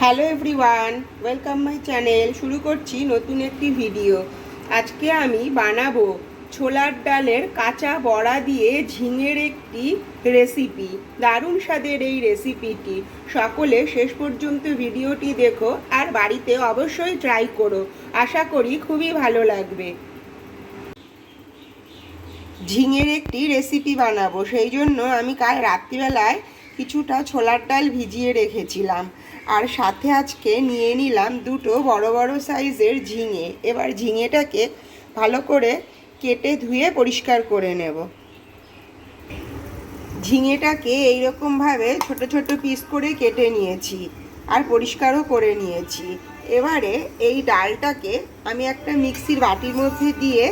Hello everyone, welcome my channel. শুরু করছি নতুন একটি ভিডিও। আজকে আমি বানাবো ছোলার ডালের কাঁচা বড়া দিয়ে ঝিঙের একটি রেসিপি দারুণ স্বাদের এই রেসিপিটি সকলে শেষ পর্যন্ত ভিডিওটি দেখো আর বাড়িতে অবশ্যই ট্রাই করো। আশা করি খুবই ভালো লাগবে। ঝিঙের একটি রেসিপি বানাবো। সেই জন্য আমি কাল রাত্রিবেলায় কিছুটা ছোলার ডাল ভিজিয়ে রেখেছিলাম। আর সাথে আজকে নিয়ে নিলাম দুটো বড় বড় সাইজের ঝিঙে। এবার ঝিঙেটাকে ভালো করে কেটে ধুয়ে পরিষ্কার করে নেব। ঝিঙেটাকে এইরকমভাবে ছোট ছোট পিস করে কেটে নিয়েছি আর পরিষ্কারও করে নিয়েছি। এবারে এই ডালটাকে আমি একটা মিক্সির বাটির মধ্যে দিয়ে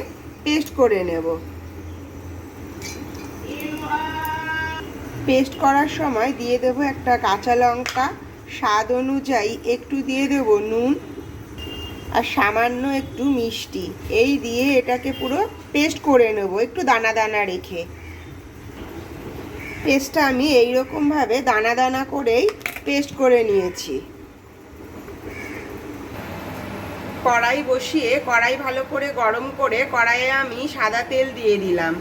পেস্ট করে নেব। পেস্ট করার সময় দিয়ে দেবো একটা কাঁচা লঙ্কা। স্বাদ অনুযায়ী একটু দিয়ে দেবো নুন আর সামান্য একটু মিষ্টি। এই দিয়ে এটাকে পুরো পেস্ট করে নেব, একটু দানা দানা রেখে। পেস্টটা আমি এই এইরকমভাবে দানা দানা করেই পেস্ট করে নিয়েছি। কড়াই বসিয়ে, কড়াই ভালো করে গরম করে কড়াইয়ে আমি সাদা তেল দিয়ে দিলাম।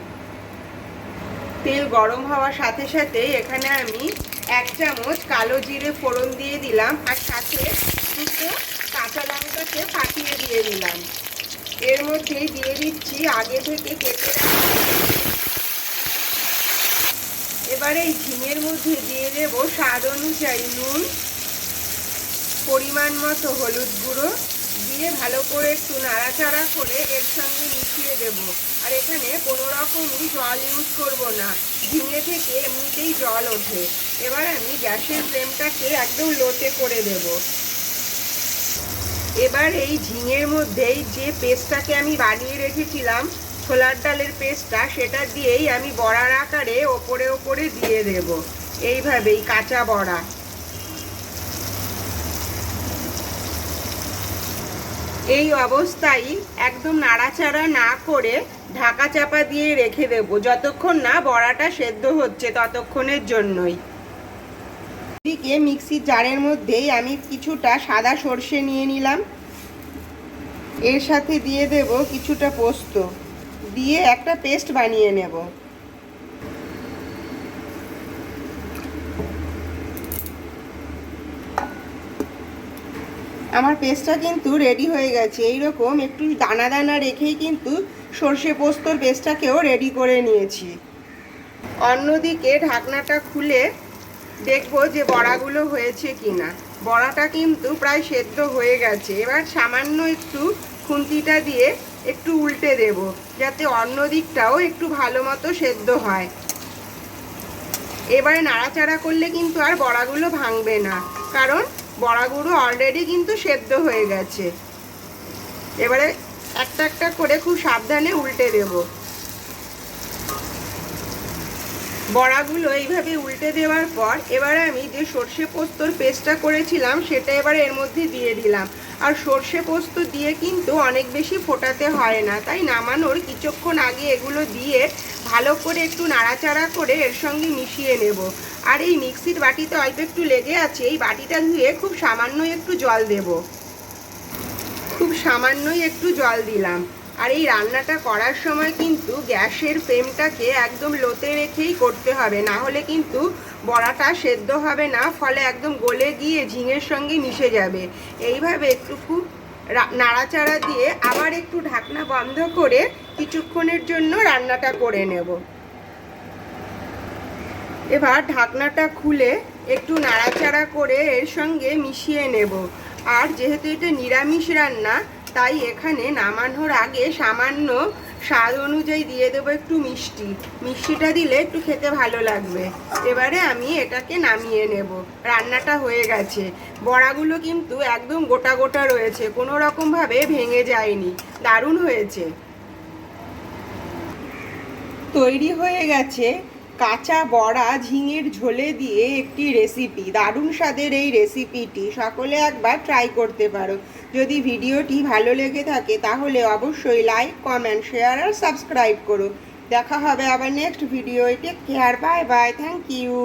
তেল গরম হওয়ার সাথে সাথে এখানে আমি এক চামচ কালো জিরে ফোড়ন দিয়ে দিলাম আর সাথে দুটো কাঁচা লঙ্কাকে ফাটিয়ে দিয়ে দিলাম। এর মধ্যেই দিয়ে দিচ্ছি আগে থেকে কেটে এবারে এই ঝিঙের মধ্যে দিয়ে দেব স্বাদ অনুযায়ী নুন, পরিমাণ মতো হলুদ গুঁড়ো দিয়ে ভালো করে একটু নাড়াচাড়া করে এর সঙ্গে মিশিয়ে দেব। আর এখানে কোনো রকমই জল ইউজ করব না। ঝিঙে থেকে এমনিতেই জল ওঠে। এবার আমি গ্যাসের ফ্লেমটাকে একদম লোতে করে দেব। এবার এই ঝিঙের মধ্যেই যে পেস্টটাকে আমি বানিয়ে রেখেছিলাম, ছোলার ডালের পেস্টটা, সেটা দিয়েই আমি বড়ার আকারে ওপরে ওপরে দিয়ে দেব। এইভাবেই কাঁচা বড়া। এই অবস্থায় একদম নাড়াচাড়া না করে ঢাকা চাপা দিয়ে রেখে দেব। যতক্ষণ না বড়াটা সেদ্ধ হচ্ছে ততক্ষণের জন্যই। এদিকে মিক্সির জারের মধ্যেই আমি কিছুটা সাদা সর্ষে নিয়ে নিলাম। এর সাথে দিয়ে দেব কিছুটা পোস্ত। দিয়ে একটা পেস্ট বানিয়ে নেব। আমার পেস্টটা কিন্তু রেডি হয়ে গেছে। এইরকম একটু দানা দানা রেখেই কিন্তু সর্ষে পোস্তর পেস্টটাকেও রেডি করে নিয়েছি। অন্যদিকে ঢাকনাটা খুলে দেখব যে বড়াগুলো হয়েছে কি না বড়াটা কিন্তু প্রায় সেদ্ধ হয়ে গেছে। এবার সামান্য একটু খুন্তিটা দিয়ে একটু উল্টে দেব, যাতে অন্য দিকটাও একটু ভালো মতো সেদ্ধ হয়। এবারে নাড়াচাড়া করলে কিন্তু আর বড়াগুলো ভাঙবে না, কারণ বড়াগুলো অলরেডি কিন্তু সেদ্ধ হয়ে গেছে। এবারে একটা একটা করে খুব সাবধানে উল্টে দেব। বড়াগুলো এইভাবে উল্টে দেওয়ার পর এবারে আমি যে সর্ষে পোস্তর পেস্টটা করেছিলাম, সেটা এবারে এর মধ্যে দিয়ে দিলাম। আর সর্ষে পোস্ত দিয়ে কিন্তু অনেক বেশি ফোটাতে হয় না, তাই নামানোর কিছুক্ষণ আগে এগুলো দিয়ে ভালো করে একটু নাড়াচাড়া করে এর সঙ্গে মিশিয়ে নেব। আর এই মিক্সির বাটিতে অল্প একটু লেগে আছে, এই বাটিটা ধুয়ে খুব সামান্য একটু জল দেব। খুব সামান্যই একটু জল দিলাম। আর এই রান্নাটা করার সময় কিন্তু গ্যাসের ফ্লেমটাকে একদম লোতে রেখেই করতে হবে, না হলে কিন্তু বড়াটা সেদ্ধ হবে না, ফলে একদম গলে গিয়ে ঝিঙের সঙ্গে মিশে যাবে। এইভাবে একটু খুব নাড়াচাড়া দিয়ে আবার একটু ঢাকনা বন্ধ করে কিছুক্ষণের জন্য রান্নাটা করে নেব। এবার ঢাকনাটা খুলে একটু নাড়াচাড়া করে এর সঙ্গে মিশিয়ে নেব। আর যেহেতু এটা নিরামিষ রান্না, তাই এখানে নামানোর আগে সামান্য স্বাদ অনুযায়ী দিয়ে দেবো একটু মিষ্টি। মিষ্টিটা দিলে একটু খেতে ভালো লাগবে। এবারে আমি এটাকে নামিয়ে নেব। রান্নাটা হয়ে গেছে। বড়াগুলো কিন্তু একদম গোটা গোটা রয়েছে। কোনো রকমভাবে ভেঙে যায়নি। দারুণ হয়েছে। তৈরি হয়ে গেছে কাঁচা বড়া ঝিঙের ঝোলে দিয়ে একটি রেসিপি দারুণ স্বাদের এই রেসিপিটি সকলে একবার ট্রাই করতে পারো। যদি ভিডিওটি ভালো লেগে থাকে, তাহলে অবশ্যই লাইক কমেন্ট শেয়ার আর সাবস্ক্রাইব করো। দেখা হবে আবার next video take care bye bye thank you